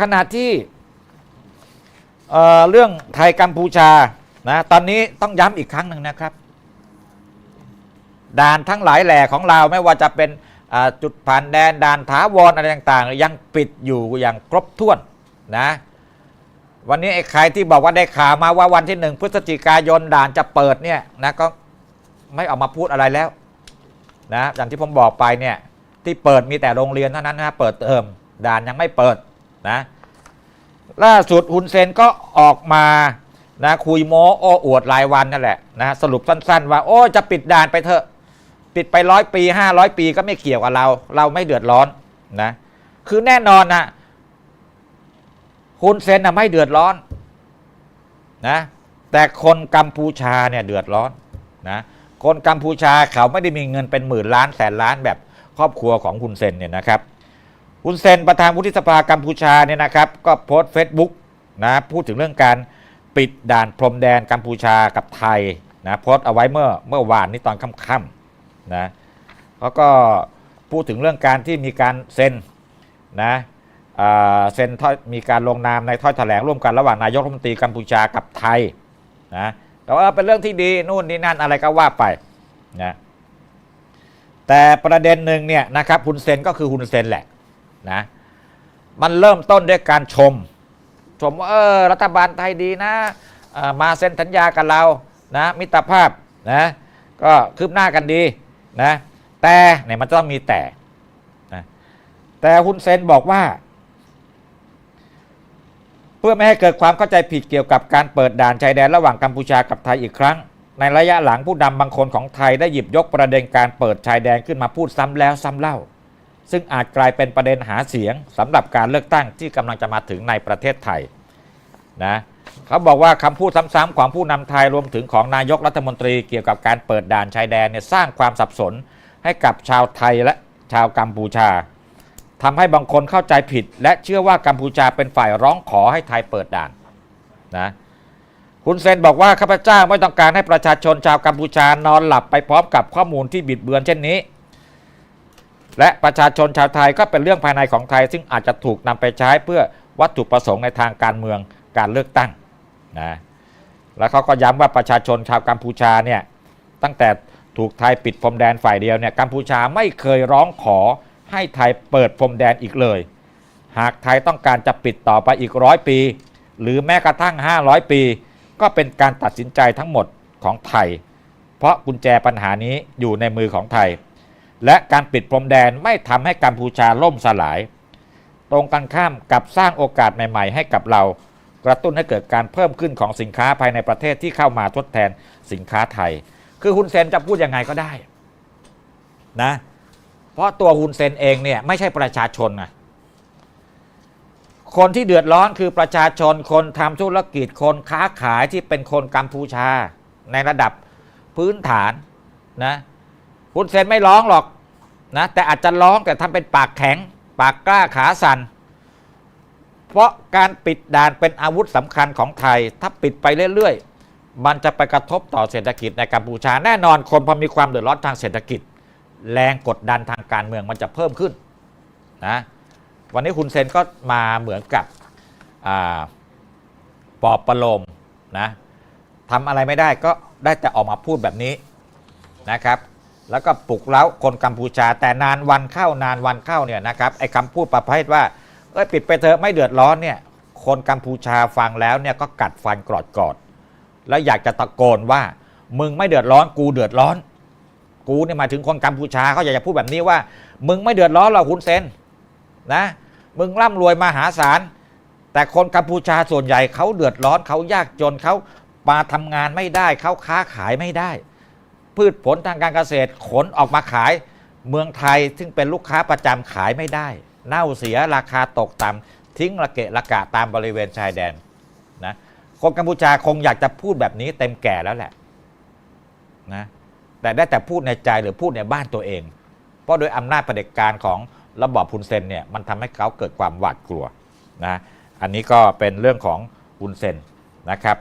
ขณะที่เอ่อเรื่องไทยกัมพูชานะตอนนี้ต้องย้ำอีกครั้งหนึ่งนะครับ ด่านทั้งหลายแหล่ของเราไม่ว่าจะเป็นจุดผ่านแดนด่านถาวรอะไรต่างๆ ยังปิดอยู่อย่างครบถ้วนนะวันนี้ไอ้ใครที่บอกว่าได้ข่าวมาว่าวันที่หนึ่งพฤศจิกายนด่านจะเปิดเนี่ยนะก็ไม่ออกมาพูดอะไรแล้วนะอย่างที่ผมบอกไปเนี่ยที่เปิดมีแต่โรงเรียนเท่านั้นนะเปิดเทอมด่านยังไม่เปิดนะ ล่าสุดฮุนเซนก็ออกมานะคุยโม้โอ้อวดรายวันนั่นแหละนะสรุปสั้นๆ ว่าโอ้จะปิดด่านไปเถอะ ปิดไปร้อยปีห้าร้อยปีก็ไม่เกี่ยวกับเรา เราไม่เดือดร้อนนะคือแน่นอนนะฮุนเซนนะไม่เดือดร้อนนะแต่คนกัมพูชาเนี่ยเดือดร้อนนะคนกัมพูชาเขาไม่ได้มีเงินเป็นหมื่นล้านแสนล้านแบบครอบครัวของฮุนเซนเนี่ยนะครับ ฮุนเซนประธานวุฒิสภากัมพูชาเนี่ยนะครับ ก็โพสต์เฟซบุ๊กนะพูดถึงเรื่องการปิดด่านพรมแดนกัมพูชากับไทยนะโพสต์เอาไว้เมื่อเมื่อวานนี้ตอนค่ำๆนะเขาก็พูดถึงเรื่องการที่มีการเซ็นนะอ่าเซ็นถ้อยมีการลงนามในถ้อยแถลงร่วมกันระหว่างนายกรัฐมนตรีกัมพูชากับไทยนะแต่ว่าเป็นเรื่องที่ดีนู่นนี่นั่นอะไรก็ว่าไปนะแต่ประเด็นหนึ่งเนี่ยนะครับฮุนเซนก็คือฮุนเซนแหละ นะมันเริ่มต้นด้วยการชม ชมว่าเออรัฐบาลไทยดีนะมาเซ็นสัญญากับเรานะมิตรภาพนะก็คืบหน้ากันดีนะแต่เนี่ยมันจะต้องมีแต่นะแต่ฮุนเซนบอกว่า เพื่อไม่ให้เกิดความเข้าใจผิดเกี่ยวกับการเปิดด่านชายแดนระหว่างกัมพูชากับไทยอีกครั้ง ในระยะหลังผู้นำบางคนของไทยได้หยิบยกประเด็นการเปิดชายแดนขึ้นมาพูดซ้ำแล้วซ้ำเล่า ซึ่งอาจกลายเป็นประเด็นหาเสียงสำหรับการเลือกตั้งที่กำลังจะมาถึงในประเทศไทยนะเขาบอกว่าคำพูดซ้ำๆของผู้นำไทยรวมถึงของนายกรัฐมนตรีเกี่ยวกับการเปิดด่านชายแดนเนี่ยสร้างความสับสนให้กับชาวไทยและชาวกัมพูชาทำให้บางคนเข้าใจผิด และเชื่อว่ากัมพูชาเป็นฝ่ายร้องขอให้ไทยเปิดด่านนะคุณเซนบอกว่าข้าพเจ้าไม่ต้องการให้ประชาชนชาวกัมพูชานอนหลับไปพร้อมกับข้อมูลที่บิดเบือนเช่นนี้ และประชาชนชาวไทยก็เป็นเรื่องภายในของไทย ซึ่งอาจจะถูกนำไปใช้เพื่อวัตถุประสงค์ในทางการเมืองการเลือกตั้งนะแล้วเขาก็ย้ำว่าประชาชนชาวกัมพูชาเนี่ยตั้งแต่ถูกไทยปิดพรมแดนฝ่ายเดียวเนี่ยกัมพูชาไม่เคยร้องขอให้ไทยเปิดพรมแดนอีกเลย หากไทยต้องการจะปิดต่อไปอีกร้อยปี หรือแม้กระทั่ง 500 ปี ก็เป็นการตัดสินใจทั้งหมดของไทย เพราะกุญแจปัญหานี้อยู่ในมือของไทย และการปิดพรมแดนไม่ทำให้กัมพูชาล่มสลาย ตรงกันข้ามกับสร้างโอกาสใหม่ๆ ให้กับเรา กระตุ้นให้เกิดการเพิ่มขึ้นของสินค้าภายในประเทศที่เข้ามาทดแทนสินค้าไทย คือฮุนเซนจะพูดยังไงก็ได้นะ เพราะตัวฮุนเซนเองเนี่ยไม่ใช่ประชาชนไงคนที่เดือดร้อนคือประชาชนคนทำธุรกิจคนค้าขายที่เป็นคนกัมพูชาในระดับพื้นฐานนะ ฮุนเซนไม่ร้องหรอกนะแต่อาจจะร้องแต่ทำเป็นปากแข็ง ปากกล้าขาสั่นเพราะการปิดด่านเป็นอาวุธสำคัญของไทย ถ้าปิดไปเรื่อยๆ มันจะไปกระทบต่อเศรษฐกิจในกัมพูชาแน่นอนคนพอมีความเดือดร้อนทางเศรษฐกิจ แรงกดดันทางการเมืองมันจะเพิ่มขึ้นนะวันนี้คุณเซนก็มาเหมือนกับอปอบประโลมนะทำอะไรไม่ได้ก็ได้แต่ออกมาพูดแบบนี้นะครับ แล้วก็ปลุกเร้าคนกัมพูชา แต่นานวันเข้านานวันเข้าเนี่ยนะครับไอ้คำพูดประเภทว่าเอ้ยปิดไปเถอะไม่เดือดร้อนเนี่ยคนกัมพูชาฟังแล้วเนี่ยก็กัดฟันกรอดกอดแล้วอยากจะตะโกนว่า มึงไม่เดือดร้อนกูเดือดร้อน กูเนี่ยมาถึงคนกัมพูชาเขาอยากจะพูดแบบนี้ว่า มึงไม่เดือดร้อนหรอกคุณเซนนะ มึงร่ำรวยมหาศาลแต่คนกัมพูชาส่วนใหญ่เขาเดือดร้อนเขายากจนเขามาทำงานไม่ได้เขาค้าขายไม่ได้ พืชผลทางการเกษตรขนออกมาขาย เมืองไทยซึ่งเป็นลูกค้าประจำขายไม่ได้ เน่าเสียราคาตกต่ำทิ้งระเกะระกะตามบริเวณชายแดนนะคนกัมพูชาคงอยากจะพูดแบบนี้เต็มแก่แล้วแหละนะแต่ได้แต่พูดในใจหรือพูดในบ้านตัวเอง เพราะโดยอำนาจเผด็จการของระบอบฮุนเซนเนี่ยมันทำให้เขาเกิดความหวาดกลัวนะอันนี้ก็เป็นเรื่องของฮุนเซนนะครับ